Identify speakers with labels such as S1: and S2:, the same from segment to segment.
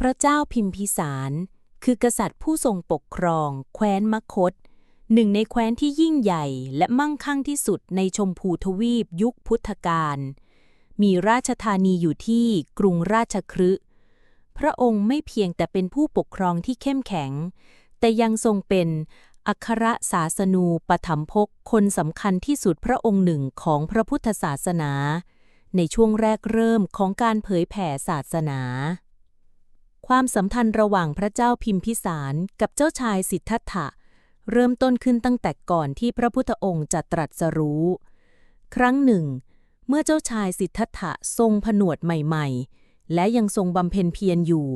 S1: พระเจ้าพิมพิสาร คือกษัตริย์ผู้ทรงปกครอง แคว้นมคต หนึ่งในแคว้นที่ยิ่งใหญ่และมั่งคั่งที่สุดในชมพูทวีปยุคพุทธกาลมีราชธานีอยู่ที่กรุงราชคฤห์พระองค์ไม่เพียงแต่เป็นผู้ปกครองที่เข้มแข็ง แต่ยังทรงเป็นอัครศาสนูปถัมภกคนสำคัญที่สุดพระองค์หนึ่งของพระพุทธศาสนา ในช่วงแรกเริ่มของการเผยแผ่ศาสนา ความสัมพันธ์ระหว่างพระเจ้าพิมพิสารกับเจ้าชายสิทธัตถะ เริ่มต้นขึ้นตั้งแต่ก่อนที่พระพุทธองค์จะตรัสรู้ ครั้งหนึ่ง เมื่อเจ้าชายสิทธัตถะทรงผนวดใหม่ ๆ และยังทรงบำเพ็ญเพียรอยู่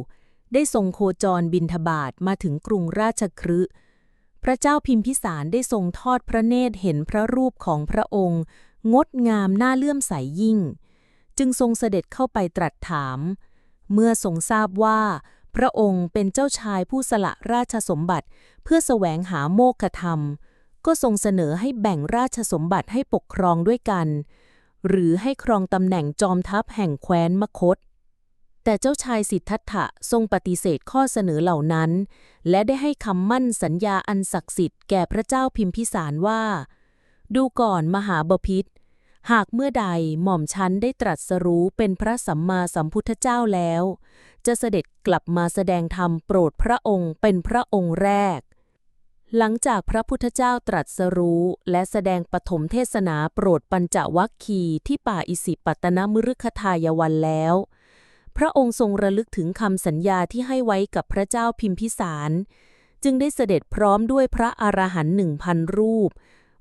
S1: ได้ทรงโคจรบินทบาทมาถึงกรุงราชคฤห์พระเจ้าพิมพิสารได้ทรงทอดพระเนตรเห็นพระรูปของพระองค์ งดงามน่าเลื่อมใสยยิ่ง จึงทรงเสด็จเข้าไปตรัสถาม เมื่อทรงทราบว่า พระองค์เป็นเจ้าชายผู้สละราชสมบัติ เพื่อแสวงหาโมฆะธรรม ก็ทรงเสนอให้แบ่งราชสมบัติให้ปกครองด้วยกัน หรือให้ครองตำแหน่งจอมทัพแห่งแคว้นมคต แต่เจ้าชายสิทธัตถะทรงปฏิเสธข้อเสนอเหล่านั้น และได้ให้คำมั่นสัญญาอันศักดิ์สิทธิ์แก่พระเจ้าพิมพิสารว่า ดูก่อนมหาบพิษ หากเมื่อใดหม่อมชันได้ตรัสรู้เป็นพระสัมมาสัมพุทธเจ้าแล้ว จะเสด็จกลับมาแสดงธรรมโปรดพระองค์เป็นพระองค์แรก หลังจากพระพุทธเจ้าตรัสรู้และแสดงปฐมเทศนาโปรดปัญจวัคคีย์ที่ป่าอิสิปัตนมฤคทายวันแล้ว พระองค์ทรงระลึกถึงคำสัญญาที่ให้ไว้กับพระเจ้าพิมพิสาร จึงได้เสด็จพร้อมด้วยพระอรหันต์หนึ่งพันรูป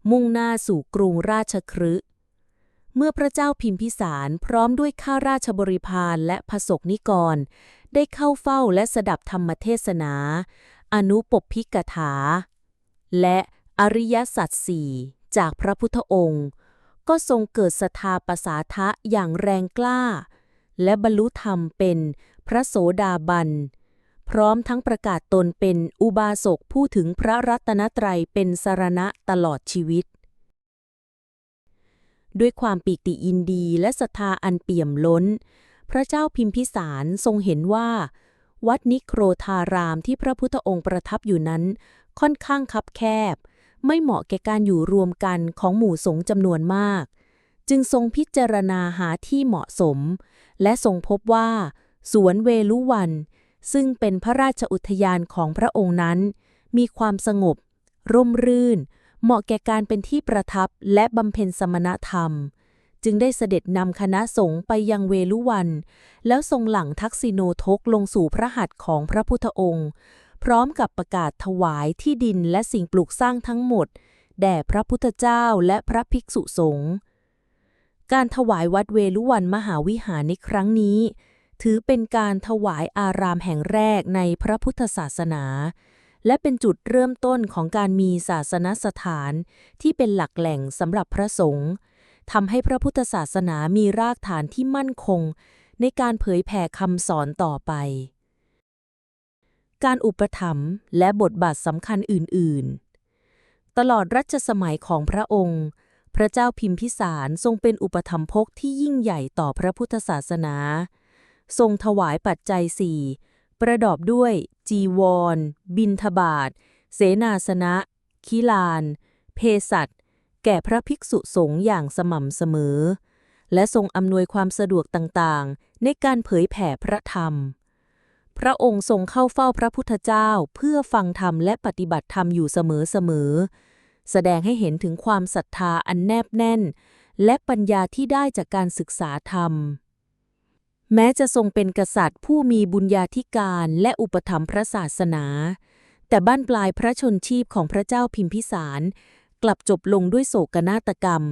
S1: มุ่งหน้าสู่กรุงราชคฤห์ เมื่อพระเจ้าพิมพิสารพร้อมด้วยข้าราชบริพารและพระสกนิกร ได้เข้าเฝ้าและสดับธรรมเทศนา อนุปปพิกถา และอริยสัจสี่จากพระพุทธองค์ ก็ทรงเกิดศรัทธาประสาทะอย่างแรงกล้า และบรรลุธรรมเป็นพระโสดาบัน พร้อมทั้งประกาศตนเป็นอุบาสกผู้ถึงพระรัตนตรัยเป็นสรณะตลอดชีวิต ด้วยความปีติยินดีและศรัทธาอันเปี่ยมล้น พระเจ้าพิมพิสารทรงเห็นว่า วัดนิโครธารามที่พระพุทธองค์ประทับอยู่นั้น ค่อนข้างคับแคบ ไม่เหมาะแก่การอยู่รวมกันของหมู่สงฆ์จำนวนมาก จึงทรงพิจารณาหาที่เหมาะสม และทรงพบว่า สวนเวลุวัน ซึ่งเป็นพระราชอุทยานของพระองค์นั้น มีความสงบ ร่มรื่น เหมาะแก่การเป็นที่ประทับและบำเพ็ญสมณธรรม จึงได้เสด็จนำคณะสงฆ์ไปยังเวลุวัน แล้วทรงหลังทักษิโนทกลงสู่พระหัตถ์ของพระพุทธองค์ พร้อมกับประกาศถวายที่ดินและสิ่งปลูกสร้างทั้งหมด แด่พระพุทธเจ้าและพระภิกษุสงฆ์การถวายวัดเวลุวันมหาวิหารในครั้งนี้ ถือเป็นการถวายอารามแห่งแรกในพระพุทธศาสนา และเป็นจุดเริ่มต้นของการมีศาสนสถาน ที่เป็นหลักแหล่งสำหรับพระสงฆ์ทำให้พระพุทธศาสนามีรากฐานที่มั่นคง ในการเผยแผ่คำสอนต่อไป การอุปถัมภ์และบทบาทสำคัญอื่น ๆ ตลอดรัชสมัยของพระองค์ พระเจ้าพิมพิสารทรงเป็นอุปถัมภกที่ยิ่งใหญ่ต่อพระพุทธศาสนา ทรงถวายปัจจัยสี่ ประดอบด้วย จีวร บินทบาทเสนาสนะคิลานเภสัชแก่พระภิกษุสงฆ์อย่างสม่ำเสมอ และทรงอำนวยความสะดวกต่างๆ ในการเผยแผ่พระธรรม พระองค์ทรงเข้าเฝ้าพระพุทธเจ้าเพื่อฟังธรรมและปฏิบัติธรรมอยู่เสมอๆ แสดงให้เห็นถึงความศรัทธาอันแนบแน่น และปัญญาที่ได้จากการศึกษาธรรม แม้จะทรงเป็นกษัตริย์ผู้มีบุญญาธิการและอุปถัมภ์พระศาสนา แต่บ้านปลายพระชนชีพของพระเจ้าพิมพิสารกลับจบลงด้วยโศกนาฏกรรม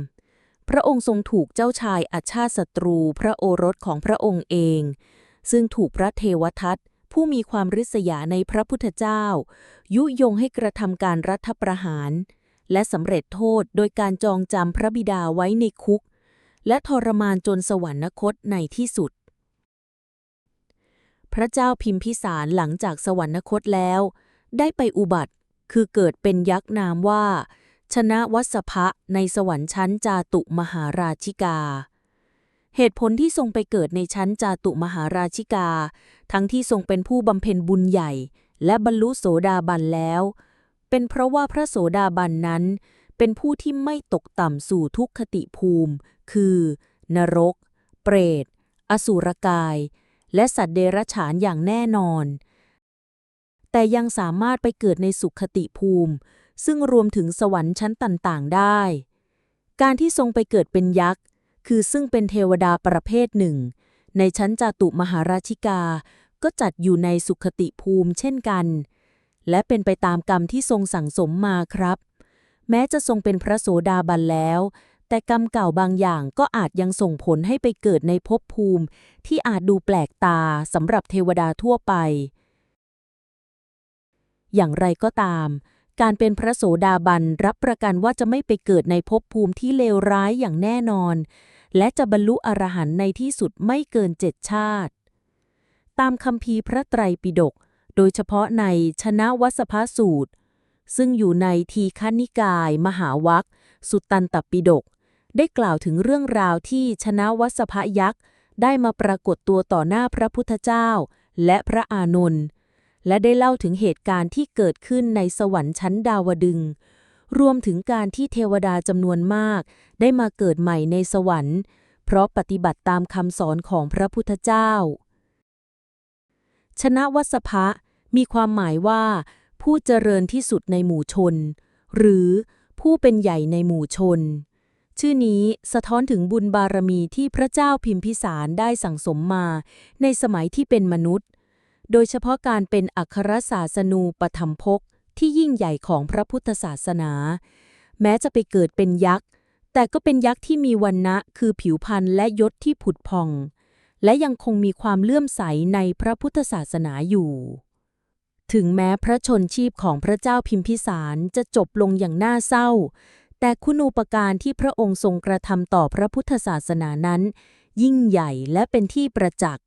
S1: พระองค์ทรงถูกเจ้าชายอาชาติศัตรู พระโอรสของพระองค์เอง ซึ่งถูกพระเทวทัตผู้มีความริษยาในพระพุทธเจ้า ยุยงให้กระทำการรัฐประหาร และสำเร็จโทษโดยการจองจำพระบิดาไว้ในคุก และทรมานจนสวรรคตในที่สุด พระเจ้าพิมพิสารหลังจากสวรรคตแล้ว ได้ไปอุบัติ คือเกิดเป็นยักษ์นามว่า ชนะวัสภะในสวรรค์ชั้นจาตุมหาราชิกา เหตุผลที่ทรงไปเกิดในชั้นจาตุมหาราชิกา ทั้งที่ทรงเป็นผู้บำเพ็ญบุญใหญ่ และบรรลุโสดาบันแล้ว เป็นเพราะว่าพระโสดาบันนั้น เป็นผู้ที่ไม่ตกต่ำสู่ทุกขติภูมิ คือ นรก เปรต อสุรกาย และสัตว์เดรัจฉานอย่างแน่นอน แต่ยังสามารถไปเกิดในสุขติภูมิ ซึ่งรวมถึงสวรรค์ชั้นต่างๆ ได้ การที่ทรงไปเกิดเป็นยักษ์ คือซึ่งเป็นเทวดาประเภทหนึ่ง ในชั้นจาตุมหาราชิกา ก็จัดอยู่ในสุขติภูมิเช่นกัน และเป็นไปตามกรรมที่ทรงสั่งสมมาครับ แม้จะทรงเป็นพระโสดาบันแล้ว แต่กรรมเก่าบางอย่างก็อาจยังส่งผลให้ไปเกิดในภพภูมิ ที่อาจดูแปลกตาสำหรับเทวดาทั่วไป อย่างไรก็ตาม การเป็นพระโสดาบันรับประกันว่าจะไม่ไปเกิดในภพภูมิที่เลวร้ายอย่างแน่นอน และจะบรรลุอรหันต์ในที่สุดไม่เกินเจ็ดชาติ ตามคัมภีพระไตรปิฎกโดยเฉพาะในชนะวัสภสูตร ซึ่งอยู่ในทีฆนิกาย มหาวัคสุตตันตปิฎก ได้กล่าวถึงเรื่องราวที่ชนะวัสภยักษ์ ได้มาปรากฏตัวต่อหน้าพระพุทธเจ้า และพระอานนท์และได้เล่าถึงเหตุการณ์ที่เกิดขึ้นในสวรรค์ชั้นดาวดึง รวมถึงการที่เทวดาจำนวนมาก ได้มาเกิดใหม่ในสวรรค์ เพราะปฏิบัติตามคำสอนของพระพุทธเจ้า ชนะวัสภะมีความหมายว่า ผู้เจริญที่สุดในหมู่ชน หรือผู้เป็นใหญ่ในหมู่ชน ชื่อนี้สะท้อนถึงบุญบารมีที่พระเจ้าพิมพิสารได้สั่งสมมาในสมัยที่เป็นมนุษย์ โดยเฉพาะการเป็นอัครศาสนูปธรรมภกที่ยิ่งใหญ่ของพระพุทธศาสนา แม้จะไปเกิดเป็นยักษ์ แต่ก็เป็นยักษ์ที่มีวันนะคือผิวพรรณและยศที่ผุดพอง และยังคงมีความเลื่อมใสในพระพุทธศาสนาอยู่ ถึงแม้พระชนชีพของพระเจ้าพิมพิสารจะจบลงอย่างน่าเศร้า แต่คุณูปการที่พระองค์ทรงกระทำต่อพระพุทธศาสนานั้น ยิ่งใหญ่และเป็นที่ประจักษ์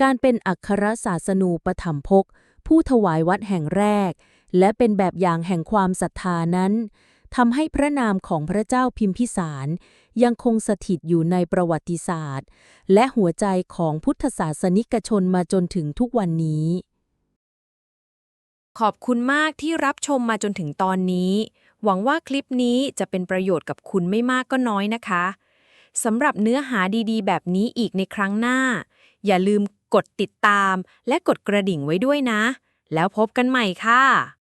S1: การเป็นอัครศาสนูปถัมภกผู้ถวายวัดแห่งแรก และเป็นแบบอย่างแห่งความศรัทธานั้นทำให้พระนามของพระเจ้าพิมพิสาร ยังคงสถิตอยู่ในประวัติศาสตร์ และหัวใจของพุทธศาสนิกชนมาจนถึงทุกวันนี้
S2: ขอบคุณมากที่รับชมมาจนถึงตอนนี้ หวังว่าคลิปนี้จะเป็นประโยชน์กับคุณไม่มากก็น้อยนะคะสำหรับเนื้อหาดีๆ แบบนี้อีกในครั้งหน้า อย่าลืมกดติดตามและกดกระดิ่งไว้ด้วยนะ แล้วพบกันใหม่ค่ะ